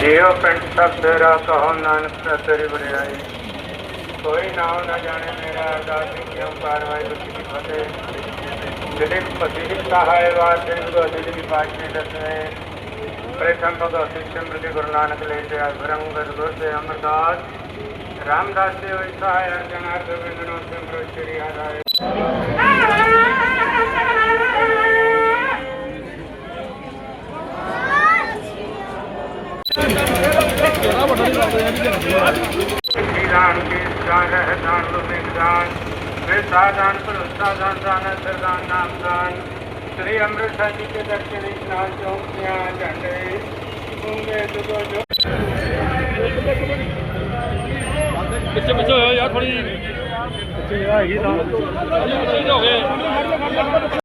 ਜੋ ਪਿੰਡ ਸਭ ਤੇਰਾ ਕਹੋ, ਨਾਨਕ ਤੇਰੀ ਬੜਾਈ ਕੋਈ ਨਾਮ ਨਾ ਜਾਣੇ ਮੇਰਾ ਅਰਦਾਸ, ਕਿਉਂ ਕਾਰਵਾਈ ਵਿੱਚ ਕੀ ਫਤਿਹ। ਜਿਹੜੇ ਪਤੀ ਸਹਾਇ ਵਾਰ ਸਿੰਘ ਗੋਦੀ ਦੀ ਪਾਸ਼ੀ ਦਸਵੇਂ ਪ੍ਰਥਮ ਭਗਵਤੀ ਸਿਮਰਤੀ ਗੁਰੂ ਨਾਨਕ ਲੈ ਤੇ ਅਗਰੰਗਦ ਗੁਰ ਤੇ ਅਮਰਦਾਸ। ਰਾਮਦਾਸ ਦੇ ਹੋਈ ਸਹਾਇ ਅਰਜਨ ਅਰਧ ਬਿੰਦਨੋ ਸਿਮਰੋ ਸ੍ਰੀ ਹਰਿ ਦਾਨ ਕੀ ਦਾਨ ਹੈ ਦਾਨ ਲੁਭਿਕ ਦਾਨ ਵੇ ਸਾਧਾਨ ਭਰੋਸਾ ਦਾਨ ਦਾਨ ਸਰਦਾਨ ਨਾਮ ਦਾਨ ਸ੍ਰੀ ਅੰਮ੍ਰਿਤਸਰ ਜੀ ਕੇ ਦਰਸ਼ਨ ਇਸ਼ਨਾਨ ਚੌਂਕੀਆਂ ਝੰਡੇ ਗੁੰਗੇ ਦੁਗੋ ਜੋ ਪਿੱਛੇ ਪਿੱਛੇ ਹੋਇਆ ਯਾਰ ਥੋੜੀ ਪਿੱਛੇ ਹੈਗੀ ਤਾਂ। ਪਿੱਛੇ ਹੋ ਗਏ।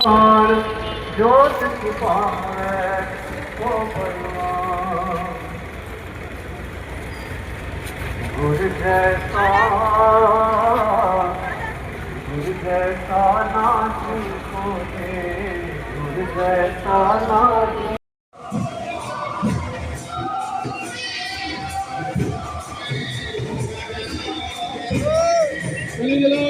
ਆਨ ਜੋਤ ਸੁਪਾਵੇ ਕੋ ਪਰਵਾਨ ਗੁਰ ਜੈਸਾ ਗੁਰ ਜੈਸਾ ਨਾਹੀ ਕੋਏ ਗੁਰ ਜੈਸਾ ਨਾਹੀ Oh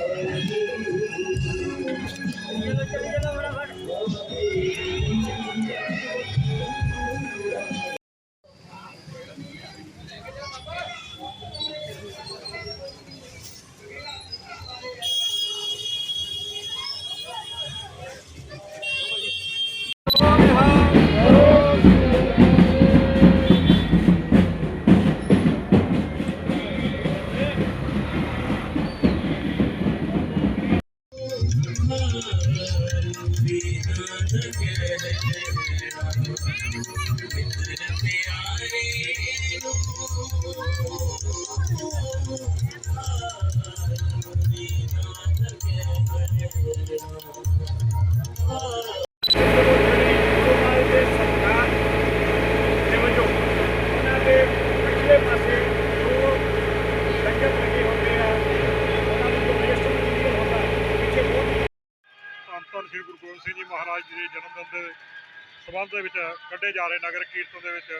ਸੰਬੰਧ ਦੇ ਵਿੱਚ ਕੱਢੇ ਜਾ ਰਹੇ ਨਗਰ ਕੀਰਤਨ ਦੇ ਵਿੱਚ।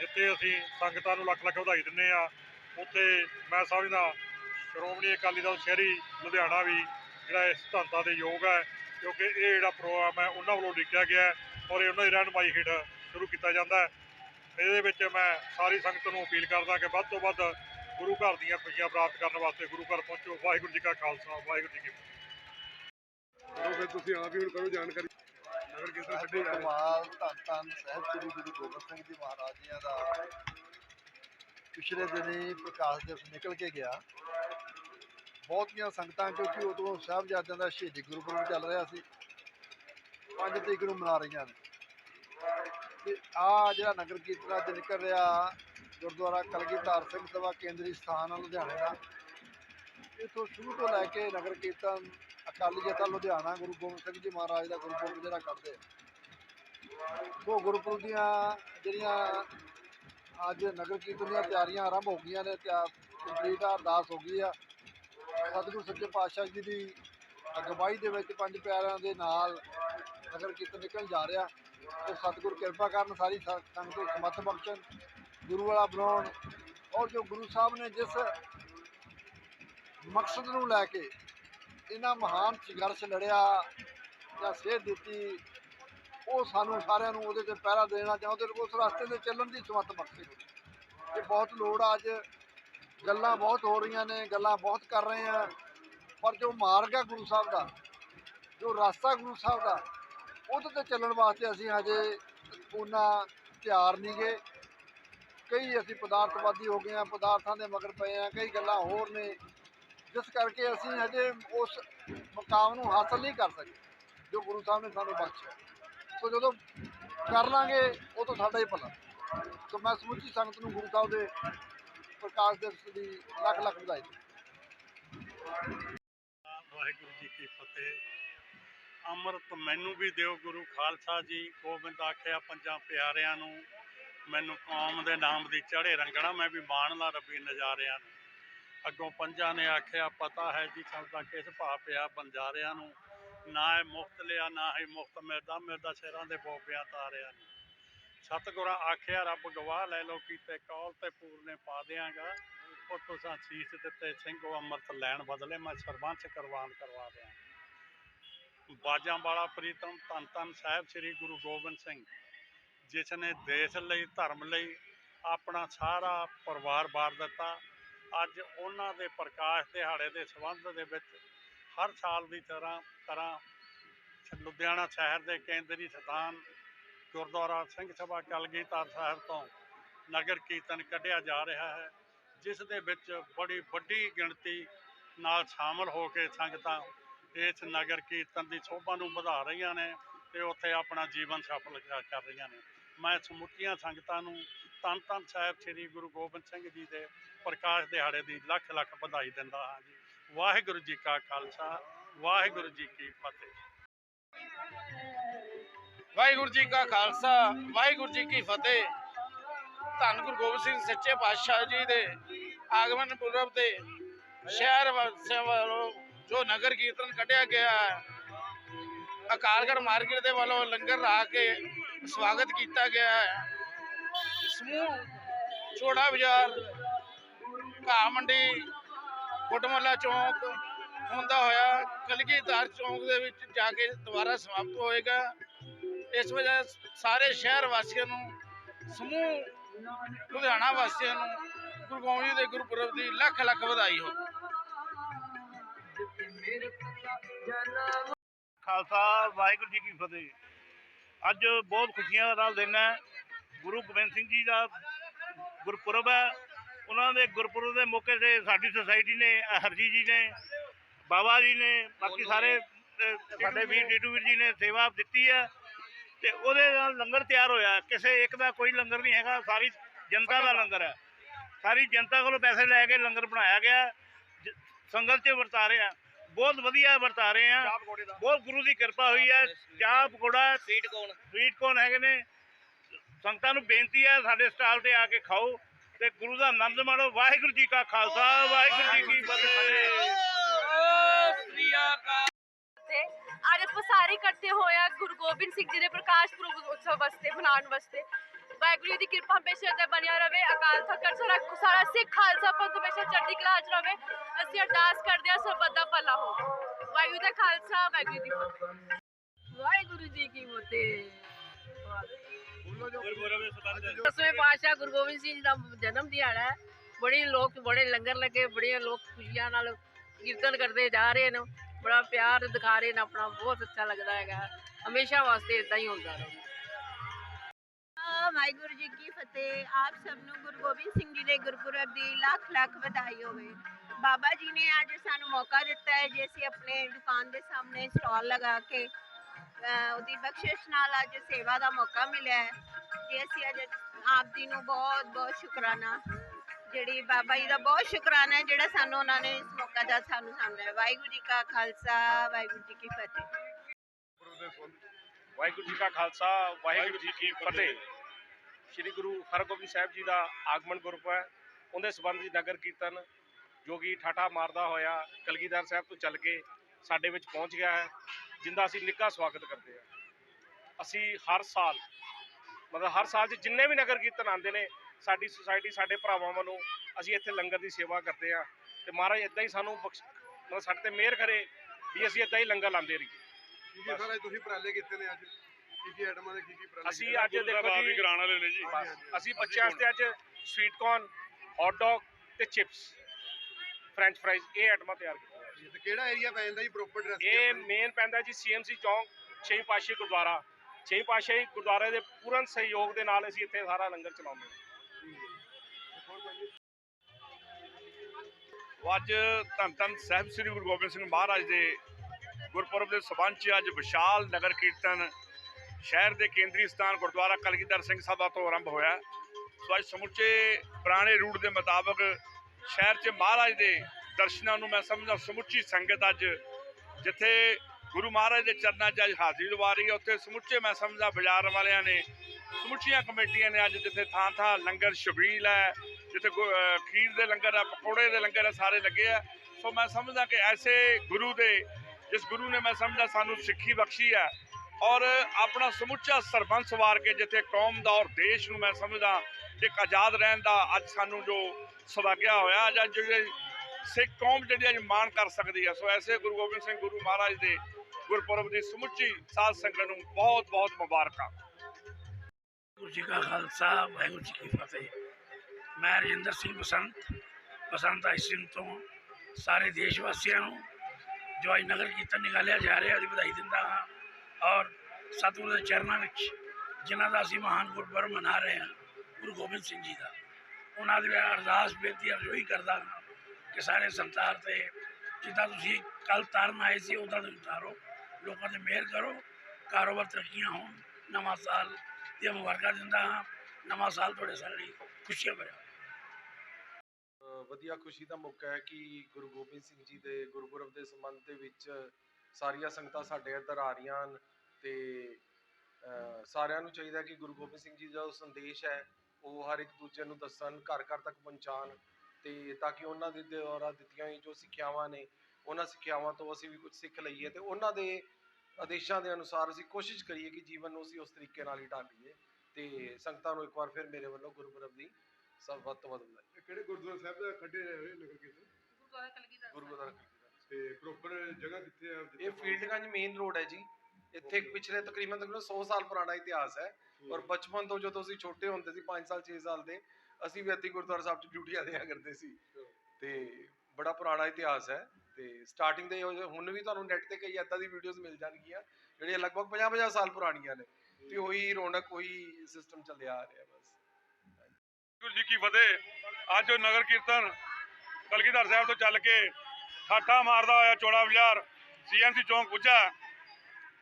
ਜਿੱਥੇ ਅਸੀਂ ਸੰਗਤਾਂ ਨੂੰ ਲੱਖ ਲੱਖ ਵਧਾਈ ਦਿੰਦੇ ਆ ਉੱਥੇ ਮੈਂ ਸਮਝਦਾ, ਸ਼੍ਰੋਮਣੀ ਅਕਾਲੀ ਦਲ ਸ਼ਹਿਰੀ ਲੁਧਿਆਣਾ ਵੀ ਜਿਹੜਾ ਇਸ ਧੰਤਾ ਦੇ ਯੋਗ ਹੈ, ਕਿਉਂਕਿ ਇਹ ਜਿਹੜਾ ਪ੍ਰੋਗਰਾਮ ਹੈ, ਉਹਨਾਂ ਵੱਲੋਂ ਲਿਖਿਆ ਗਿਆ ਔਰ ਇਹ ਉਹਨਾਂ ਦੀ ਰਹਿਨਮਾਈ ਹੇਠ ਸ਼ੁਰੂ ਕੀਤਾ ਜਾਂਦਾ ਇਹਦੇ ਵਿੱਚ ਮੈਂ ਸਾਰੀ ਸੰਗਤ ਨੂੰ ਅਪੀਲ ਕਰਦਾ ਕਿ ਵੱਧ ਤੋਂ ਵੱਧ ਗੁਰੂ ਘਰ ਦੀਆਂ ਖੁਸ਼ੀਆਂ ਪ੍ਰਾਪਤ ਕਰਨ ਵਾਸਤੇ ਗੁਰੂ ਘਰ ਪਹੁੰਚੋ। ਵਾਹਿਗੁਰੂ ਜੀ ਕਾ ਖਾਲਸਾ, ਵਾਹਿਗੁਰੂ ਜੀ ਕੀ ਫਤਿਹ। ਤੁਸੀਂ ਆਪ ਹੀ ਹੁਣ ਕਰੋ ਜਾਣਕਾਰੀ। ਕਮਾਲ ਧੰਨ ਧੰਨ ਸਾਹਿਬ ਸ੍ਰੀ ਗੁਰੂ ਗੋਬਿੰਦ ਸਿੰਘ ਜੀ ਮਹਾਰਾਜ ਜੀਆਂ ਦਾ। ਪਿਛਲੇ ਦਿਨੀ ਪ੍ਰਕਾਸ਼ ਦਿਵਸ ਨਿਕਲ ਕੇ ਗਿਆ। ਬਹੁਤੀਆਂ ਸੰਗਤਾਂ, ਕਿਉਂਕਿ ਉਦੋਂ ਸਾਹਿਬਜ਼ਾਦਿਆਂ ਦਾ ਸ਼ਹੀਦੀ ਗੁਰਪੁਰਬ ਚੱਲ ਰਿਹਾ ਸੀ। ਪੰਜ ਤਰੀਕ ਨੂੰ ਮਨਾ ਰਹੀਆਂ ਨੇ। ਤੇ ਆ ਜਿਹੜਾ ਨਗਰ ਕੀਰਤਨ ਅੱਜ ਨਿਕਲ ਰਿਹਾ ਗੁਰਦੁਆਰਾ ਕਲਗੀਧਰ ਸਿੰਘ ਸਭਾ ਕੇਂਦਰੀ ਸਥਾਨ ਲੁਧਿਆਣੇ ਦਾ। ਇਥੋਂ ਸ਼ੁਰੂ ਤੋਂ ਲੈ ਕੇ ਨਗਰ ਕੀਰਤਨ ਅਕਾਲੀ ਜਥਾ ਲੁਧਿਆਣਾ ਗੁਰੂ ਗੋਬਿੰਦ ਸਿੰਘ ਜੀ ਮਹਾਰਾਜ ਦਾ ਗੁਰਪੁਰਬ ਜਿਹੜਾ ਕਰਦੇ ਆ। ਸੋ ਗੁਰਪੁਰਬ ਦੀਆਂ ਜਿਹੜੀਆਂ ਅੱਜ ਨਗਰ ਕੀਰਤਨ ਦੀਆਂ ਤਿਆਰੀਆਂ ਆਰੰਭ ਹੋ ਗਈਆਂ ਨੇ ਤਿਆਰ ਕੰਪਲੀਟ ਅਰਦਾਸ ਹੋ ਗਈ ਆ। ਸਤਿਗੁਰੂ ਸੱਚੇ ਪਾਤਸ਼ਾਹ ਜੀ ਦੀ ਅਗਵਾਈ ਦੇ ਵਿੱਚ ਪੰਜ ਪਿਆਰਿਆਂ ਦੇ ਨਾਲ ਨਗਰ ਕੀਰਤਨ ਨਿਕਲ ਜਾ ਰਿਹਾ। ਤੇ ਸਤਿਗੁਰ ਕਿਰਪਾ ਕਰਨ ਸਾਰੀ ਸ- ਸੰਗਤ ਨੂੰ ਸਮੱਥ ਬਖਸ਼ਣ, ਗੁਰੂ ਵਾਲਾ ਬਣਾਉਣ। ਔਰ ਜੋ ਗੁਰੂ ਸਾਹਿਬ ਨੇ ਜਿਸ ਮਕਸਦ ਨੂੰ ਲੈ ਕੇ ਇਹਨਾਂ ਮਹਾਨ ਸੰਘਰਸ਼ ਲੜਿਆ ਜਾਂ ਸੇਧ ਦਿੱਤੀ, ਉਹ ਸਾਨੂੰ ਸਾਰਿਆਂ ਨੂੰ ਉਹਦੇ ਤੇ ਪਹਿਰਾ ਦੇਣਾ ਚਾਹੁੰਦੇ ਨੇ ਉਸ ਰਸਤੇ ਤੇ ਚੱਲਣ ਦੀ ਸਮੱਥ ਬਖਸ਼ੇ ਇਹ ਬਹੁਤ ਲੋੜ ਆ ਅੱਜ। ਗੱਲਾਂ ਬਹੁਤ ਹੋ ਰਹੀਆਂ ਨੇ, ਗੱਲਾਂ ਬਹੁਤ ਕਰ ਰਹੇ ਆ। ਪਰ ਜੋ ਮਾਰਗ ਹੈ ਗੁਰੂ ਸਾਹਿਬ ਦਾ, ਜੋ ਰਸਤਾ ਗੁਰੂ ਸਾਹਿਬ ਦਾ, ਉਹਦੇ ਤੇ ਚੱਲਣ ਵਾਸਤੇ ਅਸੀਂ ਹਜੇ ਉਹਨਾਂ ਤਿਆਰ ਨਹੀਂ ਗਏ ਕਈ ਅਸੀਂ ਪਦਾਰਥਵਾਦੀ ਹੋ ਗਏ ਆ, ਪਦਾਰਥਾਂ ਦੇ ਮਗਰ ਪਏ ਆ, ਕਈ ਗੱਲਾਂ ਹੋਰ ਨੇ। ਜਿਸ ਕਰਕੇ ਅਸੀਂ ਹਜੇ ਉਸ ਮੁਕਾਮ ਨੂੰ ਹਾਸਲ ਨਹੀਂ ਕਰ ਸਕੇ, ਜੋ ਗੁਰੂ ਸਾਹਿਬ ਨੇ ਸਾਨੂੰ ਬਖਸ਼ਿਆ। ਸੋ ਜਦੋਂ ਕਰ ਲਾਂਗੇ, ਉਹ ਤਾਂ ਸਾਡਾ ਹੀ ਭਲਾ। ਸੋ ਮੈਂ ਸਮੁੱਚੀ ਸੰਗਤ ਨੂੰ ਗੁਰੂ ਸਾਹਿਬ ਦੇ ਪ੍ਰਕਾਸ਼ ਦਿਵਸ ਦੀ ਲੱਖ ਲੱਖ ਵਧਾਈ ਵਾਹਿਗੁਰੂ ਜੀ ਕੀ ਫਤਿਹ। ਅੰਮ੍ਰਿਤ ਮੈਨੂੰ ਵੀ ਦਿਓ ਗੁਰੂ ਖਾਲਸਾ ਜੀ, ਗੋਬਿੰਦ ਆਖਿਆ ਪੰਜਾਂ ਪਿਆਰਿਆਂ ਨੂੰ, ਮੈਨੂੰ ਕੌਮ ਦੇ ਨਾਮ ਦੀ ਚੜ੍ਹੇ ਰੰਗਣਾ, ਮੈਂ ਵੀ ਮਾਣ ਲਾ ਰੱਬੀ ਨਜ਼ਾਰਿਆਂ ਨੂੰ। ਅੱਗੋਂ ਪੰਜਾਂ ਨੇ ਆਖਿਆ, ਪਤਾ ਹੈ ਜੀ ਸਭ ਕਿਸ ਭਾ ਪਿਆ ਬੰਜਾਰਿਆਂ ਨੂੰ। ਨਾ ਇਹ ਮੁਫਤ ਲਿਆ, ਨਾ ਹੈ ਮੁਫਤ ਮਿਲਦਾ ਮਿਲਦਾ ਸ਼ਹਿਰਾਂ ਦੇ ਬੋਬਿਆਂ ਤਾਰਿਆਂ ਨੂੰ। ਸਤਿਗੁਰਾਂ ਆਖਿਆ, ਰੱਬ ਗਵਾਹ ਲੈ ਲੋ ਕੀਤੇ ਕੌਲ ਤੇ ਪੂਰਨੇ ਪਾ ਦਿਆਂਗਾ। ਉਹ ਤੁਸਾਂ ਸੀਸ ਦਿੱਤੇ, ਸਿੰਘੋ ਅੰਮ੍ਰਿਤ ਲੈਣ ਬਦਲੇ ਮੈਂ ਸਰਬੰਸ ਕਰਵਾਨ ਕਰਵਾ ਦਿਆਂ ਬਾਜਾਂ ਵਾਲਾ ਪ੍ਰੀਤਮ ਧੰਨ ਧੰਨ ਸਾਹਿਬ ਸ੍ਰੀ ਗੁਰੂ ਗੋਬਿੰਦ ਸਿੰਘ, ਜਿਸ ਨੇ ਦੇਸ਼ ਲਈ, ਧਰਮ ਲਈ ਆਪਣਾ ਸਾਰਾ ਪਰਿਵਾਰ ਵਾਰ ਦਿੱਤਾ। ਅੱਜ ਉਹਨਾਂ ਦੇ ਪ੍ਰਕਾਸ਼ ਦਿਹਾੜੇ ਦੇ ਸੰਬੰਧ ਦੇ ਵਿੱਚ ਹਰ ਸਾਲ ਦੀ ਤਰ੍ਹਾਂ ਤਰ੍ਹਾਂ ਲੁਧਿਆਣਾ ਸ਼ਹਿਰ ਦੇ ਕੇਂਦਰੀ ਸਥਾਨ ਗੁਰਦੁਆਰਾ ਸਿੰਘ ਸਭਾ ਕਲਗੀਧਰ ਸਾਹਿਬ ਤੋਂ ਨਗਰ ਕੀਰਤਨ ਕੱਢਿਆ ਜਾ ਰਿਹਾ ਹੈ, ਜਿਸ ਦੇ ਵਿੱਚ ਬੜੀ ਵੱਡੀ ਗਿਣਤੀ ਨਾਲ ਸ਼ਾਮਲ ਹੋ ਕੇ ਸੰਗਤਾਂ ਇਸ ਨਗਰ ਕੀਰਤਨ ਦੀ ਸ਼ੋਭਾ ਨੂੰ ਵਧਾ ਰਹੀਆਂ ਨੇ ਤੇ ਉੱਥੇ ਆਪਣਾ ਜੀਵਨ ਸਫਲ ਕਰ ਕਰ ਰਹੀਆਂ ਨੇ। ਮੈਂ ਸਮੁੱਚੀਆਂ ਸੰਗਤਾਂ ਨੂੰ ਧੰਨ ਧੰਨ ਸਾਹਿਬ ਸ੍ਰੀ ਗੁਰੂ ਗੋਬਿੰਦ ਸਿੰਘ ਜੀ ਦੇ ਪ੍ਰਕਾਸ਼ ਦਿਹਾੜੇ ਦੀ ਲੱਖ ਲੱਖ ਵਧਾਈ ਦਿੰਦਾ ਹਾਂ ਜੀ। ਵਾਹਿਗੁਰੂ ਜੀ ਕਾ ਖਾਲਸਾ, ਵਾਹਿਗੁਰੂ ਜੀ ਕੀ ਫਤਿਹ। ਵਾਹਿਗੁਰੂ ਜੀ ਕਾ ਖਾਲਸਾ, ਵਾਹਿਗੁਰੂ ਜੀ ਕੀ ਫਤਿਹ। ਧੰਨ ਗੁਰੂ ਗੋਬਿੰਦ ਸਿੰਘ ਸੱਚੇ ਪਾਤਸ਼ਾਹ ਜੀ ਦੇ ਆਗਮਨ ਪੁਰਬ ਤੇ ਸ਼ਹਿਰ ਵਾਸੀਆਂ ਵੱਲੋਂ ਜੋ ਨਗਰ ਕੀਰਤਨ ਕੱਢਿਆ ਗਿਆ ਹੈ ਅਕਾਲਗੜ ਮਾਰਕੀਟ ਦੇ ਵੱਲੋਂ ਲੰਗਰ ਲਾ ਕੇ ਸਵਾਗਤ ਕੀਤਾ ਗਿਆ ਹੈ। ਸਮੂਹ ਛੋੜਾ ਬਾਜ਼ਾਰ, ਘਾਹ ਮੰਡੀ ਕੁਟਮੱਲਾ ਚੌਂਕ ਹੁੰਦਾ ਹੋਇਆ, ਕਲਗੀਧਰ ਚੌਂਕ ਦੇ ਵਿੱਚ ਜਾ ਕੇ ਦੁਬਾਰਾ ਸਮਾਪਤ ਹੋਏਗਾ। ਇਸ ਵਜ੍ਹਾ ਸਾਰੇ ਸ਼ਹਿਰ ਵਾਸੀਆਂ ਨੂੰ, ਸਮੂਹ ਲੁਧਿਆਣਾ ਵਾਸੀਆਂ ਨੂੰ ਗੁਰੂ ਗੋਬਿੰਦ ਜੀ ਦੇ ਗੁਰਪੁਰਬ ਦੀ ਲੱਖ ਲੱਖ ਵਧਾਈ ਹੋ ਖਾਲਸਾ, ਵਾਹਿਗੁਰੂ ਜੀ ਕੀ ਫਤਿਹ। ਅੱਜ ਬਹੁਤ ਖੁਸ਼ੀਆਂ ਦਾ ਦਿਨ ਹੈ। ਗੁਰੂ ਗੋਬਿੰਦ ਸਿੰਘ ਜੀ ਦਾ ਗੁਰਪੁਰਬ ਹੈ। ਉਹਨਾਂ ਦੇ ਗੁਰਪੁਰਬ ਦੇ ਮੌਕੇ ਤੇ ਸਾਡੀ ਸੁਸਾਇਟੀ ਨੇ ਹਰਜੀ ਜੀ ਨੇ ਬਾਬਾ ਜੀ ਨੇ ਬਾਕੀ ਸਾਰੇ ਸਾਡੇ ਵੀਰ ਟੀਟੂ ਵੀਰ ਜੀ ਨੇ ਸੇਵਾ ਦਿੱਤੀ ਹੈ ਤੇ ਉਹਦੇ ਨਾਲ ਲੰਗਰ ਤਿਆਰ ਹੋਇਆ। ਕਿਸੇ ਇੱਕ ਦਾ ਕੋਈ ਲੰਗਰ ਨਹੀਂ ਹੈਗਾ ਸਾਰੀ ਜਨਤਾ ਦਾ ਲੰਗਰ ਹੈ। ਸਾਰੀ ਜਨਤਾ ਕੋਲੋਂ ਪੈਸੇ ਲੈ ਕੇ ਲੰਗਰ ਬਣਾਇਆ ਗਿਆ ਸੰਗਤ 'ਚ ਵਰਤਾ ਰਹੇ ਆ ਬਹੁਤ ਵਧੀਆ ਵਰਤਾ ਰਹੇ ਆ ਬਹੁਤ ਗੁਰੂ ਦੀ ਕਿਰਪਾ ਹੋਈ ਹੈ। ਚਾਹ pakora sweet cone sweet cone ਹੈਗੇ ਨੇ? ਸੰਗਤਾਂ ਨੂੰ ਬੇਨਤੀ ਹੈ ਸਾਡੇ ਸਟਾਲ ਤੇ ਆ ਕੇ ਖਾਓ ਤੇ ਗੁਰੂ ਦਾ ਆਨੰਦ ਮਾਣੋ। ਵਾਹਿਗੁਰੂ ਜੀ ਕਾ ਖਾਲਸਾ, ਵਾਹਿਗੁਰੂ ਜੀ ਕੀ ਫਤਿਹ। ਅੱਜ ਆਪਾਂ ਸਾਰੇ ਇਕੱਠੇ ਹੋਏ ਆ ਗੁਰੂ ਗੋਬਿੰਦ ਸਿੰਘ ਜੀ ਦੇ ਪ੍ਰਕਾਸ਼ ਪੁਰਬ ਉਤਸਵ ਵਾਸਤੇ, ਮਨਾਉਣ ਵਾਸਤੇ। ਵਾਹਿਗੁਰੂ ਜੀ ਦੀ ਕਿਰਪਾ ਹਮੇਸ਼ਾ ਏਦਾਂ ਬਣਿਆ ਰਵੇ ਅਕਾਲ ਤਖਤ, ਸਾਰਾ ਸਾਰਾ ਸਿੱਖ ਖਾਲਸਾ ਪੰਥ ਹਮੇਸ਼ਾ ਚੜ੍ਹਦੀ ਕਲਾ 'ਚ ਰਵੇ ਅਸੀਂ ਅਰਦਾਸ ਕਰਦੇ ਹਾਂ ਸਭ ਦਾ ਭਲਾ ਹੋ। ਵਾਹਿਗੁਰੂ ਦਾ ਖਾਲਸਾ, ਵਾਹਿਗੁਰੂ ਦੀ ਫਤਿਹ। ਵਾਹਿਗੁਰੂ ਜੀ ਕੀ ਫਤਿਹ। ਦਸਵੇਂ ਪਾਤਸ਼ਾਹ ਗੁਰੂ ਗੋਬਿੰਦ ਸਿੰਘ ਜੀ ਦਾ ਜਨਮ ਦਿਹਾੜਾ ਹੈ। ਬੜੇ ਲੋਕ ਬੜੇ ਲੰਗਰ ਲੱਗੇ ਬੜੇ ਲੋਕ ਖੁਸ਼ੀਆਂ ਨਾਲ ਕੀਰਤਨ ਕਰਦੇ ਜਾ ਰਹੇ ਨੇ। ਬੜਾ ਪਿਆਰ ਦਿਖਾ ਰਹੇ ਨੇ ਆਪਣਾ ਬਹੁਤ ਅੱਛਾ ਲੱਗਦਾ ਹੈਗਾ। ਹਮੇਸ਼ਾ ਵਾਸਤੇ ਇਦਾਂ ਹੀ ਹੁੰਦਾ ਰਹੇ। ਵਾਹਿਗੁਰੂ ਜੀ ਕੀ ਫਤਿਹ। ਆਪ ਸਭ ਨੂੰ ਗੁਰੂ ਗੋਬਿੰਦ ਸਿੰਘ ਜੀ ਦੇ ਗੁਰਪੁਰਬ ਦੀ ਲੱਖ ਲੱਖ ਵਧਾਈ ਹੋਵੇ। ਬਾਬਾ ਜੀ ਨੇ ਅੱਜ ਸਾਨੂੰ ਮੌਕਾ ਦਿੱਤਾ ਹੈ ਜੇ ਅਸੀਂ ਆਪਣੇ ਦੁਕਾਨ ਦੇ ਸਾਹਮਣੇ ਸਟਾਲ ਲਗਾ ਕੇ ਉਹਦੀ ਬਖਸ਼ਿਸ਼ ਨਾਲ ਅੱਜ ਸੇਵਾ ਦਾ ਮੌਕਾ ਮਿਲਿਆ ਹੈ। ਜੇ ਅਸੀਂ ਅੱਜ ਆਪ ਜੀ ਨੂੰ ਬਹੁਤ ਬਹੁਤ ਸ਼ੁਕਰਾਨਾ। ਜਿਹੜੀ ਬਾਬਾ ਜੀ ਦਾ ਬਹੁਤ ਸ਼ੁਕਰਾਨਾ ਹੈ ਜਿਹੜਾ ਸਾਨੂੰ ਉਹਨਾਂ ਨੇ ਇਸ ਮੌਕਾ ਦਾ ਸਾਨੂੰ ਸਾਹਮਣੇ ਵਾਹਿਗੁਰੂ ਜੀ ਕਾ ਖਾਲਸਾ ਵਾਹਿਗੁਰੂ ਜੀ ਕੀ ਫਤਿਹ। ਵਾਹਿਗੁਰੂ ਜੀ ਕਾ ਖਾਲਸਾ ਵਾਹਿਗੁਰੂ ਜੀ ਕੀ ਫਤਿਹ। ਸ੍ਰੀ ਗੁਰੂ ਹਰਗੋਬਿੰਦ ਸਾਹਿਬ ਜੀ ਦਾ ਆਗਮਨ ਗੁਰਪੁਰਬ ਹੈ। ਉਹਦੇ ਸੰਬੰਧ ਵਿੱਚ ਨਗਰ ਕੀਰਤਨ ਜੋ ਕਿ ਠਾਠਾ ਮਾਰਦਾ ਹੋਇਆ ਕਲਗੀਧਰ ਸਾਹਿਬ ਤੋਂ ਚੱਲ ਕੇ ਸਾਡੇ ਵਿੱਚ ਪਹੁੰਚ ਗਿਆ ਹੈ। ਜਿੰਦਾ ਅਸੀਂ ਨਿੱਘਾ ਸਵਾਗਤ ਕਰਦੇ ਹਾਂ। ਅਸੀਂ ਹਰ ਸਾਲ ਮਤਲਬ ਹਰ ਸਾਲ 'ਚ ਜਿੰਨੇ ਵੀ ਨਗਰ ਕੀਰਤਨ ਆਉਂਦੇ ਨੇ ਸਾਡੀ ਸੁਸਾਇਟੀ ਸਾਡੇ ਭਰਾਵਾਂ ਵੱਲੋਂ ਅਸੀਂ ਇੱਥੇ ਲੰਗਰ ਦੀ ਸੇਵਾ ਕਰਦੇ ਹਾਂ। ਤੇ ਮਹਾਰਾਜ ਇਦਾਂ ਹੀ ਸਾਨੂੰ ਬਖਸ਼ ਮਤਲਬ ਸਾਡੇ ਤੇ ਮਿਹਰ ਕਰੇ ਵੀ ਅਸੀਂ ਇਦਾਂ ਹੀ ਲੰਗਰ ਲਾਉਂਦੇ ਰਹੀਏ। ਕੀ ਕੀ ਸਰ ਅੱਜ ਤੁਸੀਂ ਉਪਰਾਲੇ ਕੀਤੇ ਨੇ ਅੱਜ? ਕੀ ਕੀ ਆਈਟਮਾਂ ਦੇ ਕੀ ਕੀ ਉਪਰਾਲੇ ਅਸੀਂ? ਅੱਜ ਦੇਖੋ ਜੀ ਕਰਾਉਣ ਵਾਲੇ ਨੇ ਜੀ। ਹਾਂਜੀ, ਹਾਂਜੀ। ਅਸੀਂ ਬੱਚਿਆਂ ਵਾਸਤੇ ਅੱਜ ਸਵੀਟ ਕਾਰਨ ਹੌਟ ਡੌਗ ਤੇ ਚਿਪਸ ਫ੍ਰੈਂਚ ਫਰਾਈਜ਼ ਇਹ ਆਈਟਮਾਂ ਤਿਆਰ ਕੀਤੀਆਂ। ਤੇ ਕਿਹੜਾ ਏਰੀਆ ਪੈ ਜਾਂਦਾ ਜੀ ਪ੍ਰੋਪਰ ਡਰੈਸ ਇਹ ਮੇਨ ਪੈਂਦਾ ਜੀ ਸੀਐਮਸੀ ਚੌਂਕ ਛੇਵੀਂ ਪਾਤਸ਼ਾਹੀ ਗੁਰਦੁਆਰਾ। ਛੇਵੀਂ ਪਾਤਸ਼ਾਹੀ ਗੁਰਦੁਆਰੇ ਦੇ ਪੂਰਨ ਸਹਿਯੋਗ ਦੇ ਨਾਲ ਅਸੀਂ ਇੱਥੇ ਸਾਰਾ ਲੰਗਰ ਚਲਾਉਂਦੇ ਹਾਂ। ਅੱਜ ਧੰਨ ਧੰਨ ਸਾਹਿਬ ਸ੍ਰੀ ਗੁਰੂ ਗੋਬਿੰਦ ਸਿੰਘ ਮਹਾਰਾਜ ਦੇ ਗੁਰਪੁਰਬ ਦੇ ਸਬੰਧ 'ਚ ਅੱਜ ਵਿਸ਼ਾਲ ਨਗਰ ਕੀਰਤਨ ਸ਼ਹਿਰ ਦੇ ਕੇਂਦਰੀ ਸਥਾਨ ਗੁਰਦੁਆਰਾ ਕਲਗੀਧਰ ਸਿੰਘ ਸਭਾ ਤੋਂ ਆਰੰਭ ਹੋਇਆ ਸੋ ਅੱਜ ਸਮੁੱਚੇ ਪੁਰਾਣੇ ਰੂਟ ਦੇ ਮੁਤਾਬਕ ਸ਼ਹਿਰ 'ਚ ਮਹਾਰਾਜ ਦੇ ਦਰਸ਼ਨਾਂ ਨੂੰ ਮੈਂ ਸਮਝਦਾ ਸਮੁੱਚੀ ਸੰਗਤ ਅੱਜ ਜਿੱਥੇ ਗੁਰੂ ਮਹਾਰਾਜ ਦੇ ਚਰਨਾਂ 'ਚ ਅੱਜ ਹਾਜ਼ਰੀ ਲਵਾ ਰਹੀ ਹੈ, ਉੱਥੇ ਸਮੁੱਚੇ ਮੈਂ ਸਮਝਦਾ ਬਾਜ਼ਾਰ ਵਾਲਿਆਂ ਨੇ, ਸਮੁੱਚੀਆਂ ਕਮੇਟੀਆਂ ਨੇ ਅੱਜ ਜਿੱਥੇ ਥਾਂ ਥਾਂ ਲੰਗਰ ਸ਼ਬੀਲ ਹੈ, ਜਿੱਥੇ ਗੁ- ਖੀਰ ਦੇ ਲੰਗਰ ਆ, ਪਕੌੜੇ ਦੇ ਲੰਗਰ ਆ, ਸਾਰੇ ਲੱਗੇ ਆ। ਸੋ ਮੈਂ ਸਮਝਦਾ ਕਿ ਐਸੇ ਗੁਰੂ ਦੇ, ਜਿਸ ਗੁਰੂ ਨੇ ਮੈਂ ਸਮਝਦਾ ਸਾਨੂੰ ਸਿੱਖੀ ਬਖਸ਼ੀ ਹੈ ਔਰ ਆਪਣਾ ਸਮੁੱਚਾ ਸਰਬੰਸ ਵਾਰ ਕੇ ਜਿੱਥੇ ਕੌਮ ਦਾ ਔਰ ਦੇਸ਼ ਨੂੰ ਮੈਂ ਸਮਝਦਾ ਇੱਕ ਆਜ਼ਾਦ ਰਹਿਣ ਦਾ ਅੱਜ ਸਾਨੂੰ ਜੋ ਸੁਭਾਗਿਆ ਹੋਇਆ ਅੱਜ ਅੱਜ ਜਿਹੜੇ ਸਿੱਖ ਕੌਮ ਜਿਹੜੀ ਅੱਜ ਮਾਣ ਕਰ ਸਕਦੀ ਹੈ ਸੋ ਐਸੇ ਗੁਰੂ ਗੋਬਿੰਦ ਸਿੰਘ ਗੁਰੂ ਮਹਾਰਾਜ ਦੇ ਗੁਰਪੁਰਬ ਦੀ ਸਮੁੱਚੀ ਸਾਧ ਸੰਗਤ ਨੂੰ ਬਹੁਤ ਬਹੁਤ ਮੁਬਾਰਕਾਂ। ਵਾਹਿਗੁਰੂ ਜੀ ਕਾ ਖਾਲਸਾ, ਵਾਹਿਗੁਰੂ ਜੀ ਕੀ ਫਤਿਹ। ਮੈਂ ਰਜਿੰਦਰ ਸਿੰਘ ਬਸੰਤ ਬਸੰਤ ਆਈਸਿੰਗ ਤੋਂ ਸਾਰੇ ਦੇਸ਼ ਵਾਸੀਆਂ ਨੂੰ ਜੋ ਅੱਜ ਨਗਰ ਕੀਰਤਨ ਨਿਕਾਲਿਆ ਜਾ ਰਿਹਾ ਉਹਦੀ ਵਧਾਈ ਦਿੰਦਾ ਹਾਂ। ਔਰ ਸਤਿਗੁਰੂ ਦੇ ਚਰਨਾਂ ਵਿੱਚ ਜਿਨ੍ਹਾਂ ਦਾ ਅਸੀਂ ਮਹਾਨ ਗੁਰਪੁਰਬ ਮਨਾ ਰਹੇ ਹਾਂ, ਗੁਰੂ ਗੋਬਿੰਦ ਸਿੰਘ ਜੀ ਦਾ। ਉਹਨਾਂ ਦੇ ਅਰਦਾਸ, ਬੇਨਤੀ ਅਰਜ਼ੋਈ ਕਰਦਾ ਹਾਂ ਕਿ ਸਾਰੇ ਸੰਸਾਰ ਤੇ ਜਿੱਦਾਂ ਤੁਸੀਂ ਕੱਲ ਤਾਰਨ ਆਏ ਸੀ ਉਦਾਂ ਦੇ ਉਤਾਰੋ। ਲੋਕਾਂ ਤੇ ਮਿਹਰ ਕਰੋ। ਕਾਰੋਬਾਰ ਤਰੱਕੀਆਂ ਹੋਣ। ਨਵਾਂ ਸਾਲ ਦੀਆਂ ਮੁਬਾਰਕਾਂ ਦਿੰਦਾ ਹਾਂ। ਨਵਾਂ ਸਾਲ ਤੁਹਾਡੇ ਸਾਰੇ ਲਈ ਖੁਸ਼ੀਆਂ ਭਰਿਆ। ਵਧੀਆ ਖੁਸ਼ੀ ਦਾ ਮੌਕਾ ਹੈ ਕਿ ਗੁਰੂ ਗੋਬਿੰਦ ਸਿੰਘ ਜੀ ਦੇ ਗੁਰਪੁਰਬ ਦੇ ਸੰਬੰਧ ਦੇ ਵਿੱਚ ਸਾਰੀਆਂ ਸੰਗਤਾਂ ਸਾਡੇ ਇੱਧਰ ਆ ਰਹੀਆਂ ਹਨ ਤੇ ਅ, ਸਾਰਿਆਂ ਨੂੰ ਚਾਹੀਦਾ ਕਿ ਗੁਰੂ ਗੋਬਿੰਦ ਸਿੰਘ ਜੀ ਦਾ ਸੰਦੇਸ਼ ਹੈ ਉਹ ਹਰ ਇੱਕ ਦੂਜੇ ਨੂੰ ਦੱਸਣ ਘਰ ਘਰ ਤੱਕ ਪਹੁੰਚਾਉਣ। ਤੇ ਤਾਂ ਕਿ ਉਹਨਾਂ ਦੇ ਦੁਆਰਾ ਦਿੱਤੀਆਂ ਹੋਈਆਂ ਜੋ ਸਿੱਖਿਆਵਾਂ ਨੇ ਉਹਨਾਂ ਸਿੱਖਿਆਵਾਂ ਤੋਂ ਅਸੀਂ ਵੀ ਕੁਝ ਸਿੱਖ ਲਈਏ ਤੇ ਉਹਨਾਂ ਦੇ ਆਦੇਸ਼ਾਂ ਦੇ ਅਨੁਸਾਰ ਅਸੀਂ ਕੋਸ਼ਿਸ਼ ਕਰੀਏ ਕਿ ਜੀਵਨ ਨੂੰ ਅਸੀਂ ਉਸ ਤਰੀਕੇ ਨਾਲ ਹੀ ਢਾਲੀਏ ਤੇ ਸੰਗਤਾਂ ਨੂੰ ਇੱਕ ਵਾਰ ਫਿਰ ਮੇਰੇ ਵੱਲੋਂ ਗੁਰਪੁਰਬ ਦੀ ਸਭ ਵੱਧ ਤੋਂ ਵੱਧ ਵਧਾਈ। ਕਿਹੜੇ ਗੁਰਦੁਆਰਾ ਸਾਹਿਬ ਦਾ ਰਹੇ ਹੋਏ ਨਗਰ ਕੀਰਤਨ? ਗੁਰਦੁਆਰਾ ਕਲਗੀਧਰ। ਤੇ ਪ੍ਰੋਪਰ ਜਗ੍ਹਾ ਕਿੱਥੇ ਆ? ਇਹ ਫੀਲਡਗੰਜ ਮੇਨ ਰੋਡ ਹੈ ਜੀ। ਇੱਥੇ ਪਿਛਲੇ ਤਕਰੀਬਨ ਤਕਰੀਬਨ 100 ਸਾਲ ਪੁਰਾਣਾ ਇਤਿਹਾਸ ਹੈ। ਔਰ ਬਚਪਨ ਤੋਂ ਜਦੋਂ ਅਸੀਂ ਛੋਟੇ ਹੁੰਦੇ ਸੀ 5 ਸਾਲ 6 ਸਾਲ ਦੇ ਅਸੀਂ ਵੀ ਇੱਥੇ ਗੁਰਦੁਆਰਾ ਸਾਹਿਬ 'ਚ ਡਿਊਟੀਆਂ ਦਿਆ ਕਰਦੇ ਸੀ। ਤੇ ਬੜਾ ਪੁਰਾਣਾ ਇਤਿਹਾਸ ਹੈ ਤੇ ਸਟਾਰਟਿੰਗ ਦੇ ਹੁਣ ਵੀ ਤੁਹਾਨੂੰ ਨੈਟ ਤੇ ਕਈ ਏਦਾਂ ਦੀ ਵੀਡੀਓਜ਼ ਮਿਲ ਜਾਣਗੀਆਂ ਜਿਹੜੀਆਂ ਲਗਭਗ 50 50 ਸਾਲ ਪੁਰਾਣੀਆਂ ਨੇ ਤੇ ਉਹੀ ਰੌਣਕ ਉਹੀ ਸਿਸਟਮ ਚੱਲਿਆ ਆ ਰਿਹਾ ਬਸ। ਵਾਹਿਗੁਰੂ ਜੀ ਕੀ ਫਤਿਹ। ਅੱਜ ਉਹ ਨਗਰ ਕੀਰਤਨ ਕਲਗੀਧਰ ਸਾਹਿਬ ਤੋਂ ਚੱਲ ਕੇ ਠਾਠਾ ਮਾਰਦਾ ਹੋਇਆ ਚੋੜਾ ਬਾਜ਼ਾਰ ਸੀਐਮਸੀ ਚੌਂਕ ਪੁੱਜਾ।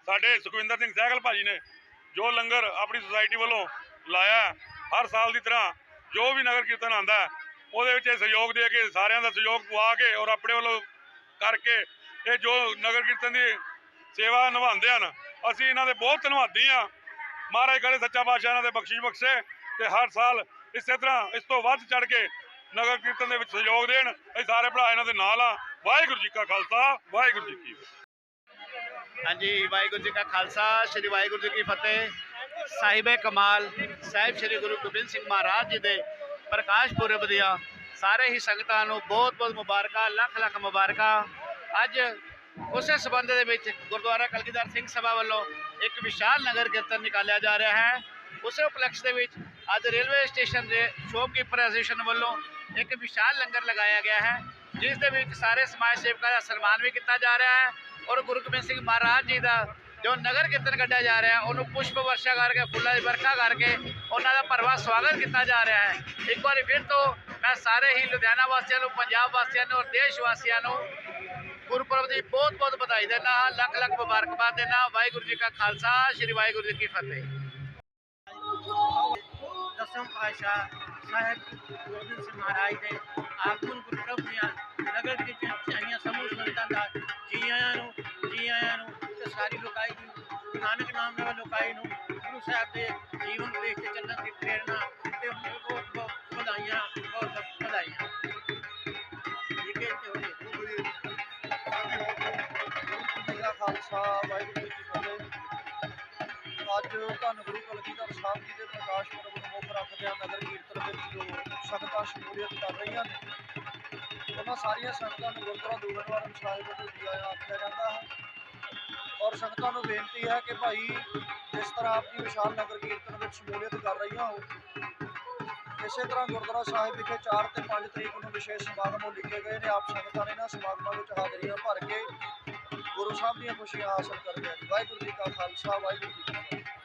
ਸਾਡੇ ਸੁਖਵਿੰਦਰ ਸਿੰਘ ਸਹਿਗਲ ਭਾਜੀ ਨੇ ਜੋ ਲੰਗਰ ਆਪਣੀ ਸੁਸਾਇਟੀ ਵੱਲੋਂ ਲਾਇਆ ਹਰ ਸਾਲ ਦੀ ਤਰ੍ਹਾਂ ਜੋ ਵੀ ਨਗਰ ਕੀਰਤਨ ਆਂਦਾ ਉਹਦੇ ਵਿੱਚ ਇਹ ਸਹਿਯੋਗ ਦੇ ਕੇ ਸਾਰਿਆਂ ਦਾ ਸਹਿਯੋਗ ਪਵਾ ਕੇ ਔਰ ਆਪਣੇ ਵੱਲੋਂ ਕਰਕੇ ਇਹ ਜੋ ਨਗਰ ਕੀਰਤਨ ਦੀ ਸੇਵਾ ਨਿਭਾਉਂਦੇ ਹਨ, ਅਸੀਂ ਇਹਨਾਂ ਦੇ ਬਹੁਤ ਧੰਨਵਾਦੀ ਹਾਂ। ਮਹਾਰਾਜ ਕਰੇ ਸੱਚਾ ਪਾਤਸ਼ਾਹ ਇਹਨਾਂ ਦੇ ਬਖਸ਼ਿਸ਼ ਬਖਸ਼ੇ ਤੇ ਹਰ ਸਾਲ ਇਸੇ ਤਰ੍ਹਾਂ ਇਸ ਤੋਂ ਵੱਧ ਚੜ ਕੇ ਨਗਰ ਕੀਰਤਨ ਦੇ ਵਿੱਚ ਸਹਿਯੋਗ ਦੇਣ। ਅਸੀਂ ਸਾਰੇ ਭਰਾ ਇਹਨਾਂ ਦੇ ਨਾਲ ਆ ਵਾਹਿਗੁਰੂ ਜੀ ਕਾ ਖਾਲਸਾ, ਵਾਹਿਗੁਰੂ ਜੀ ਕੀ ਫਤਿਹ। ਹਾਂਜੀ, ਵਾਹਿਗੁਰੂ ਜੀ ਕਾ ਖਾਲਸਾ, ਸ੍ਰੀ ਵਾਹਿਗੁਰੂ ਜੀ ਕੀ ਫਤਿਹ। ਸਾਹਿਬੇ ਕਮਾਲ, ਸਾਹਿਬ ਸ੍ਰੀ ਗੁਰੂ ਗੋਬਿੰਦ ਸਿੰਘ ਮਹਾਰਾਜ ਜੀ ਦੇ ਪ੍ਰਕਾਸ਼ ਪੁਰਬ ਦੀਆਂ ਸਾਰੇ ਹੀ ਸੰਗਤਾਂ ਨੂੰ ਬਹੁਤ ਬਹੁਤ ਮੁਬਾਰਕਾਂ ਲੱਖ ਲੱਖ ਮੁਬਾਰਕਾਂ। ਅੱਜ ਉਸੇ ਸਬੰਧ ਦੇ ਵਿੱਚ ਗੁਰਦੁਆਰਾ ਕਲਗੀਧਰ ਸਿੰਘ ਸਭਾ ਵੱਲੋਂ ਇੱਕ ਵਿਸ਼ਾਲ ਨਗਰ ਕੀਰਤਨ ਨਿਕਾਲਿਆ ਜਾ ਰਿਹਾ ਹੈ। ਉਸੇ ਉਪਲਕਸ਼ ਦੇ ਵਿੱਚ ਅੱਜ ਰੇਲਵੇ ਸਟੇਸ਼ਨ ਦੇ ਸ਼ੋਪਕੀਪਰ ਐਸੋਸੀਏਸ਼ਨ ਵੱਲੋਂ ਇੱਕ ਵਿਸ਼ਾਲ ਲੰਗਰ ਲਗਾਇਆ ਗਿਆ ਹੈ, ਜਿਸ ਦੇ ਵਿੱਚ ਸਾਰੇ ਸਮਾਜ ਸੇਵਕਾਂ ਦਾ ਸਨਮਾਨ ਵੀ ਕੀਤਾ ਜਾ ਰਿਹਾ ਹੈ ਔਰ ਗੁਰੂ ਗੋਬਿੰਦ ਸਿੰਘ ਮਹਾਰਾਜ ਜੀ ਦਾ ਜੋ ਨਗਰ ਕੀਰਤਨ ਕੱਢਿਆ ਜਾ ਰਿਹਾ, ਉਹਨੂੰ ਪੁਸ਼ਪ ਵਰਸ਼ਾ ਕਰਕੇ, ਫੁੱਲਾਂ ਦੀ ਵਰਖਾ ਕਰਕੇ ਉਹਨਾਂ ਦਾ ਭਰਵਾ ਸਵਾਗਤ ਕੀਤਾ ਜਾ ਰਿਹਾ ਹੈ। ਇੱਕ ਵਾਰੀ ਫਿਰ ਤੋਂ ਮੈਂ ਸਾਰੇ ਹੀ ਲੁਧਿਆਣਾ ਵਾਸੀਆਂ ਨੂੰ, ਪੰਜਾਬ ਵਾਸੀਆਂ ਨੂੰ, ਔਰ ਦੇਸ਼ ਵਾਸੀਆਂ ਨੂੰ ਗੁਰਪੁਰਬ ਦੀ ਬਹੁਤ ਬਹੁਤ ਵਧਾਈ ਦਿੰਦਾ ਹਾਂ ਲੱਖ ਲੱਖ ਮੁਬਾਰਕਬਾਦ ਦਿੰਦਾ ਹਾਂ। ਵਾਹਿਗੁਰੂ ਜੀ ਕਾ ਖਾਲਸਾ, ਸ੍ਰੀ ਵਾਹਿਗੁਰੂ ਜੀ ਕੀ ਫਤਿਹ। ਦਸਮ ਪਾਤਸ਼ਾਹ ਸਾਹਿਬ ਗੋਬਿੰਦ ਸਿੰਘ ਮਹਾਰਾਜ ਦੇ ਆਗਮਨ ਗੁਰਪੁਰਬ ਦੀਆਂ ਨਗਰ ਕੀਰਤਨ ਨਾਨਕ ਨਾਮ ਨਾਲ ਲੋਕਾਈ ਨੂੰ, ਗੁਰੂ ਸਾਹਿਬ ਦੇ ਜੀਵਨ ਦੇਖ ਕੇ ਚੱਲਣ ਦੀ ਪ੍ਰੇਰਣਾ ਤੇ ਬਹੁਤ ਬਹੁਤ ਵਧਾਈਆਂ, ਬਹੁਤ ਬਹੁਤ ਵਧਾਈਆਂ। ਇਹ ਕਿ ਹੋਏ ਖਾਲਸਾ, ਵਾਹਿਗੁਰੂ ਜੀ ਕੀ ਫਤਿਹ। ਅੱਜ ਧੰਨ ਗੁਰੂ ਕਲਗੀਧਰ ਸਾਹਿਬ ਜੀ ਦੇ ਪ੍ਰਕਾਸ਼ ਪੁਰਬ ਨੂੰ ਮੁੱਖ ਰੱਖਦਿਆਂ ਨਗਰ ਕੀਰਤਨ ਵਿੱਚ ਜੋ ਸੰਗਤਾਂ ਸ਼ਮੂਲੀਅਤ ਕਰ ਰਹੀਆਂ ਨੇ, ਉਹਨਾਂ ਸਾਰੀਆਂ ਸੰਗਤਾਂ ਨੂੰ ਗੁਰਦੁਆਰਾ ਦੂਰਨਵਾਰਨ ਸਾਹਿਬ ਵੱਲੋਂ ਜੀ ਆਇਆਂ ਆਖਿਆ ਜਾਂਦਾ ਹੈ। ਔਰ ਸੰਗਤਾਂ ਨੂੰ ਬੇਨਤੀ ਹੈ ਕਿ ਭਾਈ ਜਿਸ ਤਰ੍ਹਾਂ ਆਪਣੀ ਵਿਸ਼ਾਲ ਨਗਰ ਕੀਰਤਨ ਵਿੱਚ ਸ਼ਮੂਲੀਅਤ ਕਰ ਰਹੀਆਂ ਹੋ, ਇਸੇ ਤਰ੍ਹਾਂ ਗੁਰਦੁਆਰਾ ਸਾਹਿਬ ਵਿਖੇ 4 ਤੇ 5 ਤਰੀਕ ਨੂੰ ਵਿਸ਼ੇਸ਼ ਸਮਾਗਮ ਉਹ ਲਿਖੇ ਗਏ ਨੇ। ਆਪ ਸੰਗਤਾਂ ਨੇ ਇਹਨਾਂ ਸਮਾਗਮਾਂ ਵਿੱਚ ਹਾਜ਼ਰੀਆਂ ਭਰ ਕੇ ਗੁਰੂ ਸਾਹਿਬ ਦੀਆਂ ਖੁਸ਼ੀਆਂ ਹਾਸਲ ਕਰਨੀਆਂ ਨੇ। ਵਾਹਿਗੁਰੂ ਜੀ ਕਾ ਖਾਲਸਾ, ਵਾਹਿਗੁਰੂ ਜੀ ਕੀ ਫਤਿਹ।